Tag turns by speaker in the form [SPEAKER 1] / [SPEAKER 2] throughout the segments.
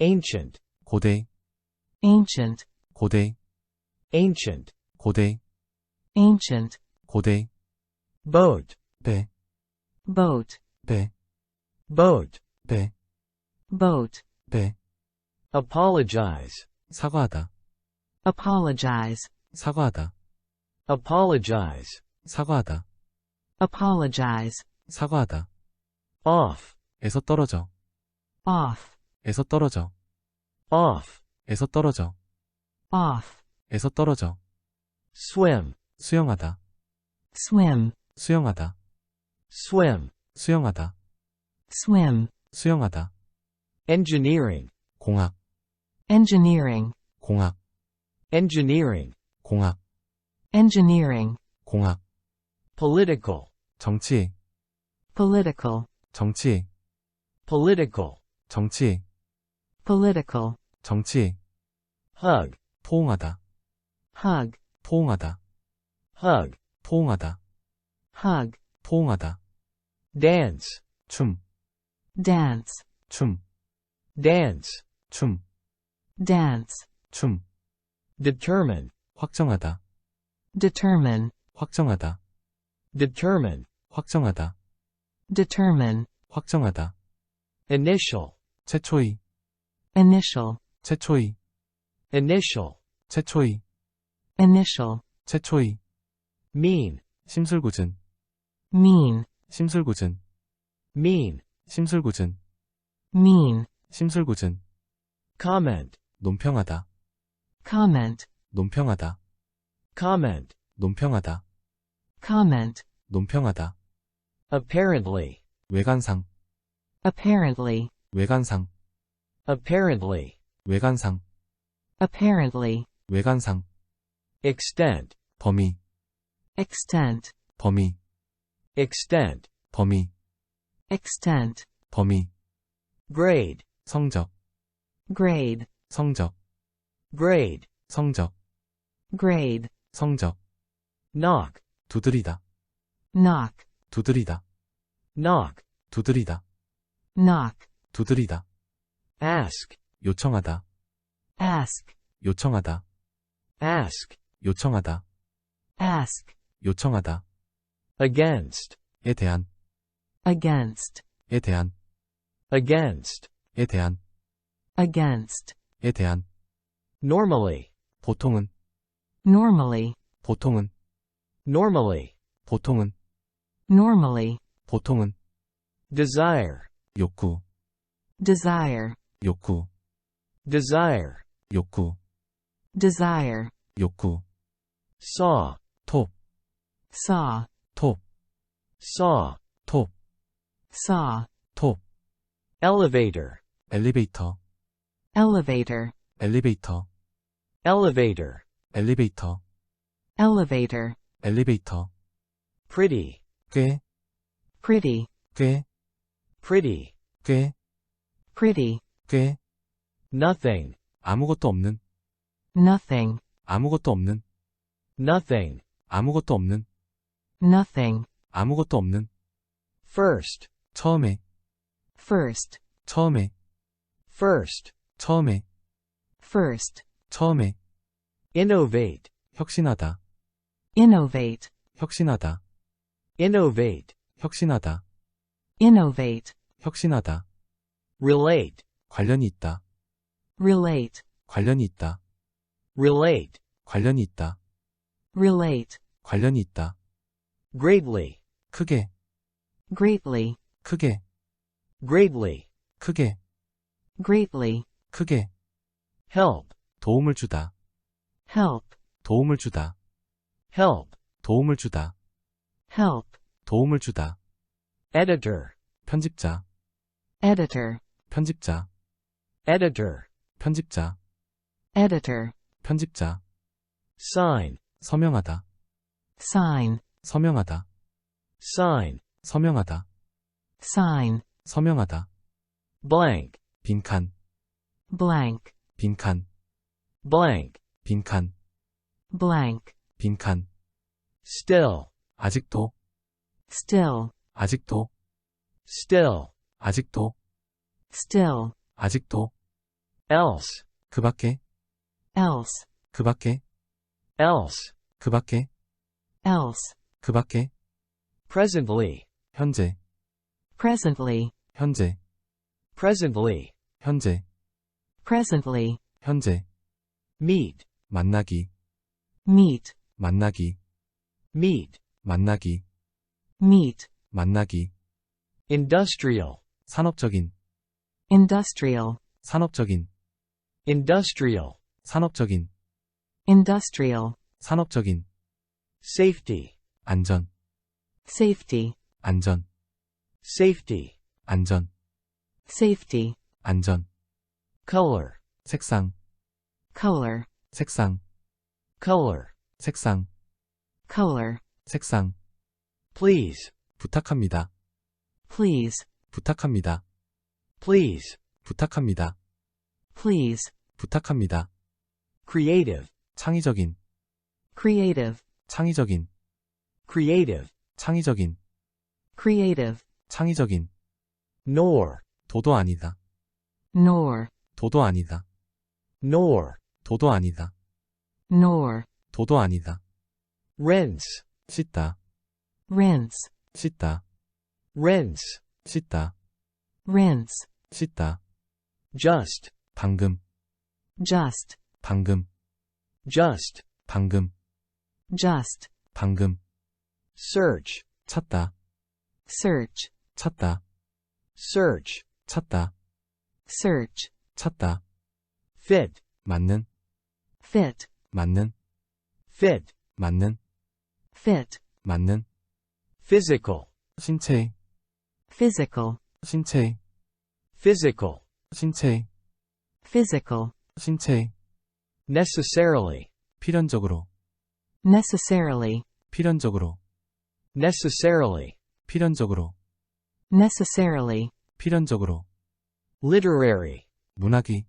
[SPEAKER 1] ancient,
[SPEAKER 2] 고대,
[SPEAKER 3] ancient,
[SPEAKER 2] 고대,
[SPEAKER 1] ancient,
[SPEAKER 2] 고대,
[SPEAKER 3] ancient,
[SPEAKER 2] 고대,
[SPEAKER 1] boat,
[SPEAKER 2] 배,
[SPEAKER 3] boat,
[SPEAKER 2] 배,
[SPEAKER 1] boat,
[SPEAKER 2] 배,
[SPEAKER 3] boat,
[SPEAKER 2] 배,
[SPEAKER 1] apologize,
[SPEAKER 2] 사과하다,
[SPEAKER 3] apologize,
[SPEAKER 2] 사과하다,
[SPEAKER 1] apologize,
[SPEAKER 2] 사과하다,
[SPEAKER 3] apologize,
[SPEAKER 2] 사과하다,
[SPEAKER 1] off,
[SPEAKER 2] 에서 떨어져,
[SPEAKER 3] off,
[SPEAKER 2] 에서 떨어져,
[SPEAKER 1] off,
[SPEAKER 2] 에서 떨어져,
[SPEAKER 3] off,
[SPEAKER 2] 에서 떨어져,
[SPEAKER 1] swim,
[SPEAKER 2] 수영하다,
[SPEAKER 3] swim,
[SPEAKER 2] 수영하다,
[SPEAKER 1] swim,
[SPEAKER 2] 수영하다,
[SPEAKER 3] swim,
[SPEAKER 2] 수영하다,
[SPEAKER 1] engineering,
[SPEAKER 2] 공학,
[SPEAKER 3] engineering,
[SPEAKER 2] 공학,
[SPEAKER 1] engineering,
[SPEAKER 2] 공학,
[SPEAKER 3] engineering,
[SPEAKER 2] 공학,
[SPEAKER 1] political,
[SPEAKER 2] 정치,
[SPEAKER 3] political,
[SPEAKER 2] 정치,
[SPEAKER 1] political,
[SPEAKER 2] 정치,
[SPEAKER 3] political,
[SPEAKER 2] 정치,
[SPEAKER 1] hug,
[SPEAKER 2] 포옹하다,
[SPEAKER 3] hug,
[SPEAKER 2] 포옹하다,
[SPEAKER 1] hug,
[SPEAKER 2] 포옹하다,
[SPEAKER 3] hug,
[SPEAKER 2] 포옹하다,
[SPEAKER 1] dance,
[SPEAKER 2] 춤,
[SPEAKER 3] dance,
[SPEAKER 2] 춤,
[SPEAKER 1] dance,
[SPEAKER 2] 춤,
[SPEAKER 3] dance,
[SPEAKER 2] 춤,
[SPEAKER 1] determine,
[SPEAKER 2] 확정하다,
[SPEAKER 3] determine,
[SPEAKER 2] 확정하다,
[SPEAKER 1] determine,
[SPEAKER 2] 확정하다,
[SPEAKER 3] determine,
[SPEAKER 2] 확정하다,
[SPEAKER 1] initial,
[SPEAKER 2] 최초의,
[SPEAKER 3] Initial,
[SPEAKER 2] 최초의,
[SPEAKER 1] initial,
[SPEAKER 2] 최초의,
[SPEAKER 3] initial,
[SPEAKER 2] 최초의,
[SPEAKER 1] mean,
[SPEAKER 2] 심술궂은,
[SPEAKER 3] mean,
[SPEAKER 2] 심술궂은,
[SPEAKER 1] mean,
[SPEAKER 2] 심술궂은,
[SPEAKER 3] mean,
[SPEAKER 2] 심술궂은,
[SPEAKER 1] comment,
[SPEAKER 2] 논평하다,
[SPEAKER 3] comment,
[SPEAKER 2] 논평하다,
[SPEAKER 1] comment,
[SPEAKER 2] 논평하다,
[SPEAKER 3] comment,
[SPEAKER 2] 논평하다,
[SPEAKER 1] apparently,
[SPEAKER 2] 외관상,
[SPEAKER 3] apparently,
[SPEAKER 2] 외관상,
[SPEAKER 1] apparently,
[SPEAKER 2] 외관상,
[SPEAKER 3] apparently,
[SPEAKER 2] 외관상,
[SPEAKER 1] extent,
[SPEAKER 2] 범위,
[SPEAKER 3] extent,
[SPEAKER 2] 범위,
[SPEAKER 1] extent,
[SPEAKER 2] 범위,
[SPEAKER 3] extent,
[SPEAKER 2] 범위,
[SPEAKER 1] grade,
[SPEAKER 2] 성적,
[SPEAKER 3] grade,
[SPEAKER 2] 성적,
[SPEAKER 1] grade,
[SPEAKER 2] 성적,
[SPEAKER 3] grade,
[SPEAKER 2] 성적,
[SPEAKER 1] knock,
[SPEAKER 2] 두드리다,
[SPEAKER 3] knock,
[SPEAKER 2] 두드리다,
[SPEAKER 1] knock,
[SPEAKER 2] 두드리다,
[SPEAKER 3] knock,
[SPEAKER 2] 두드리다,
[SPEAKER 1] ask,
[SPEAKER 2] 요청하다,
[SPEAKER 3] ask,
[SPEAKER 2] 요청하다,
[SPEAKER 1] ask,
[SPEAKER 2] 요청하다,
[SPEAKER 3] ask,
[SPEAKER 2] 요청하다,
[SPEAKER 1] against,
[SPEAKER 2] 에 대한,
[SPEAKER 3] against,
[SPEAKER 2] 에 대한,
[SPEAKER 1] against,
[SPEAKER 2] 에 대한,
[SPEAKER 3] against,
[SPEAKER 2] 에 대한,
[SPEAKER 1] normally,
[SPEAKER 2] 보통은,
[SPEAKER 3] normally,
[SPEAKER 2] 보통은,
[SPEAKER 1] normally,
[SPEAKER 2] 보통은,
[SPEAKER 3] normally,
[SPEAKER 2] 보통은,
[SPEAKER 1] desire,
[SPEAKER 2] 욕구,
[SPEAKER 3] desire,
[SPEAKER 2] 욕구,
[SPEAKER 1] desire,
[SPEAKER 2] 욕구,
[SPEAKER 3] desire,
[SPEAKER 2] 욕구,
[SPEAKER 1] saw,
[SPEAKER 2] 톱,
[SPEAKER 3] saw,
[SPEAKER 2] 톱,
[SPEAKER 1] saw,
[SPEAKER 2] 톱,
[SPEAKER 3] saw,
[SPEAKER 2] 톱,
[SPEAKER 1] elevator,
[SPEAKER 2] 엘리베이터,
[SPEAKER 3] elevator,
[SPEAKER 2] 엘리베이터,
[SPEAKER 1] elevator,
[SPEAKER 2] 엘리베이터,
[SPEAKER 3] elevator,
[SPEAKER 2] 엘리베이터,
[SPEAKER 1] pretty,
[SPEAKER 2] 꽤,
[SPEAKER 3] pretty,
[SPEAKER 2] 꽤,
[SPEAKER 1] pretty,
[SPEAKER 2] 꽤,
[SPEAKER 3] pretty,
[SPEAKER 2] 꽤,
[SPEAKER 1] nothing,
[SPEAKER 2] 아무것도 없는,
[SPEAKER 3] nothing,
[SPEAKER 2] 아무것도 없는,
[SPEAKER 1] nothing,
[SPEAKER 2] 아무것도 없는,
[SPEAKER 3] nothing,
[SPEAKER 2] 아무것도 없는,
[SPEAKER 1] first,
[SPEAKER 2] 처음에,
[SPEAKER 3] first,
[SPEAKER 2] 처음에,
[SPEAKER 1] first,
[SPEAKER 2] 처음에,
[SPEAKER 3] first,
[SPEAKER 2] 처음에,
[SPEAKER 1] innovate,
[SPEAKER 2] 혁신하다,
[SPEAKER 3] innovate,
[SPEAKER 2] 혁신하다,
[SPEAKER 1] innovate,
[SPEAKER 2] 혁신하다,
[SPEAKER 3] innovate,
[SPEAKER 2] 혁신하다,
[SPEAKER 1] relate,
[SPEAKER 2] 관련이 있다,
[SPEAKER 3] relate,
[SPEAKER 2] 관련이 있다,
[SPEAKER 1] relate,
[SPEAKER 2] 관련이 있다,
[SPEAKER 3] relate,
[SPEAKER 2] 관련이 있다,
[SPEAKER 1] greatly,
[SPEAKER 2] 크게,
[SPEAKER 3] greatly,
[SPEAKER 2] 크게,
[SPEAKER 1] greatly,
[SPEAKER 2] 크게,
[SPEAKER 3] greatly,
[SPEAKER 2] 크게,
[SPEAKER 1] help,
[SPEAKER 2] 도움을 주다,
[SPEAKER 3] help,
[SPEAKER 2] 도움을 주다,
[SPEAKER 1] help,
[SPEAKER 2] 도움을 주다,
[SPEAKER 3] help,
[SPEAKER 2] 도움을 주다,
[SPEAKER 1] editor,
[SPEAKER 2] 편집자,
[SPEAKER 3] editor,
[SPEAKER 2] 편집자,
[SPEAKER 1] editor,
[SPEAKER 2] 편집자,
[SPEAKER 3] editor,
[SPEAKER 2] 편집자,
[SPEAKER 1] sign,
[SPEAKER 2] 서명하다,
[SPEAKER 3] sign,
[SPEAKER 2] 서명하다,
[SPEAKER 1] sign,
[SPEAKER 2] 서명하다,
[SPEAKER 3] sign,
[SPEAKER 2] 서명하다,
[SPEAKER 1] blank,
[SPEAKER 2] 빈칸,
[SPEAKER 3] blank,
[SPEAKER 2] 빈칸,
[SPEAKER 1] blank,
[SPEAKER 2] 빈칸,
[SPEAKER 3] blank,
[SPEAKER 2] 빈칸,
[SPEAKER 1] still,
[SPEAKER 2] 아직도,
[SPEAKER 3] still,
[SPEAKER 2] 아직도,
[SPEAKER 1] still,
[SPEAKER 2] 아직도,
[SPEAKER 3] still,
[SPEAKER 2] 아직도,
[SPEAKER 1] else,
[SPEAKER 2] 그 밖에,
[SPEAKER 3] else,
[SPEAKER 2] 그 밖에,
[SPEAKER 1] else,
[SPEAKER 2] 그 밖에,
[SPEAKER 3] else,
[SPEAKER 2] 그 밖에,
[SPEAKER 1] presently,
[SPEAKER 2] 현재,
[SPEAKER 3] presently,
[SPEAKER 2] 현재,
[SPEAKER 1] presently,
[SPEAKER 2] 현재,
[SPEAKER 3] presently,
[SPEAKER 2] 현재,
[SPEAKER 1] meet,
[SPEAKER 2] 만나기,
[SPEAKER 3] meet,
[SPEAKER 2] 만나기,
[SPEAKER 1] meet,
[SPEAKER 2] 만나기,
[SPEAKER 3] meet,
[SPEAKER 2] 만나기,
[SPEAKER 1] industrial,
[SPEAKER 2] 산업적인,
[SPEAKER 3] industrial,
[SPEAKER 2] 산업적인,
[SPEAKER 1] industrial,
[SPEAKER 2] 산업적인,
[SPEAKER 3] industrial,
[SPEAKER 2] 산업적인,
[SPEAKER 1] safety,
[SPEAKER 2] 안전,
[SPEAKER 3] safety,
[SPEAKER 2] 안전,
[SPEAKER 1] safety,
[SPEAKER 2] 안전,
[SPEAKER 3] safety,
[SPEAKER 2] 안전,
[SPEAKER 1] color,
[SPEAKER 2] 색상,
[SPEAKER 3] color,
[SPEAKER 2] 색상,
[SPEAKER 1] color,
[SPEAKER 2] 색상,
[SPEAKER 3] color,
[SPEAKER 2] 색상,
[SPEAKER 1] please,
[SPEAKER 2] 부탁합니다,
[SPEAKER 3] please,
[SPEAKER 2] 부탁합니다,
[SPEAKER 1] Please,
[SPEAKER 2] 부탁합니다,
[SPEAKER 3] please,
[SPEAKER 2] 부탁합니다,
[SPEAKER 1] creative,
[SPEAKER 2] 창의적인,
[SPEAKER 3] creative,
[SPEAKER 2] 창의적인,
[SPEAKER 1] creative,
[SPEAKER 2] 창의적인,
[SPEAKER 3] creative,
[SPEAKER 2] 창의적인,
[SPEAKER 1] nor,
[SPEAKER 2] 도도 아니다,
[SPEAKER 3] nor,
[SPEAKER 2] 도도 아니다,
[SPEAKER 1] nor,
[SPEAKER 2] 도도 아니다,
[SPEAKER 3] nor,
[SPEAKER 2] 도도 아니다,
[SPEAKER 1] rinse,
[SPEAKER 2] 씻다,
[SPEAKER 3] rinse,
[SPEAKER 2] 씻다,
[SPEAKER 1] rinse,
[SPEAKER 2] 씻다,
[SPEAKER 3] rinse,
[SPEAKER 2] 씻다,
[SPEAKER 1] just,
[SPEAKER 2] 방금,
[SPEAKER 3] just,
[SPEAKER 2] 방금,
[SPEAKER 1] just,
[SPEAKER 2] 방금,
[SPEAKER 3] just,
[SPEAKER 2] 방금,
[SPEAKER 1] search,
[SPEAKER 2] 찾다,
[SPEAKER 3] search,
[SPEAKER 2] 찾다,
[SPEAKER 1] search,
[SPEAKER 2] 찾다,
[SPEAKER 3] search,
[SPEAKER 2] 찾다,
[SPEAKER 1] fit,
[SPEAKER 2] 맞는,
[SPEAKER 3] fit,
[SPEAKER 2] 맞는,
[SPEAKER 1] fit,
[SPEAKER 2] 맞는,
[SPEAKER 3] fit,
[SPEAKER 2] 맞는,
[SPEAKER 1] physical,
[SPEAKER 2] 신체,
[SPEAKER 3] physical,
[SPEAKER 2] 신체,
[SPEAKER 1] physical,
[SPEAKER 2] 신체,
[SPEAKER 3] physical,
[SPEAKER 2] 신체,
[SPEAKER 1] necessarily,
[SPEAKER 2] 필연적으로,
[SPEAKER 3] necessarily,
[SPEAKER 2] 필연적으로,
[SPEAKER 1] necessarily,
[SPEAKER 2] 필연적으로,
[SPEAKER 3] necessarily,
[SPEAKER 2] 필연적으로,
[SPEAKER 1] literary,
[SPEAKER 2] 문학이,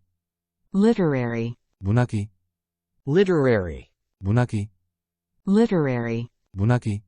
[SPEAKER 3] literary,
[SPEAKER 2] 문학이,
[SPEAKER 1] literary,
[SPEAKER 2] 문학이,
[SPEAKER 3] literary,
[SPEAKER 2] 문학이,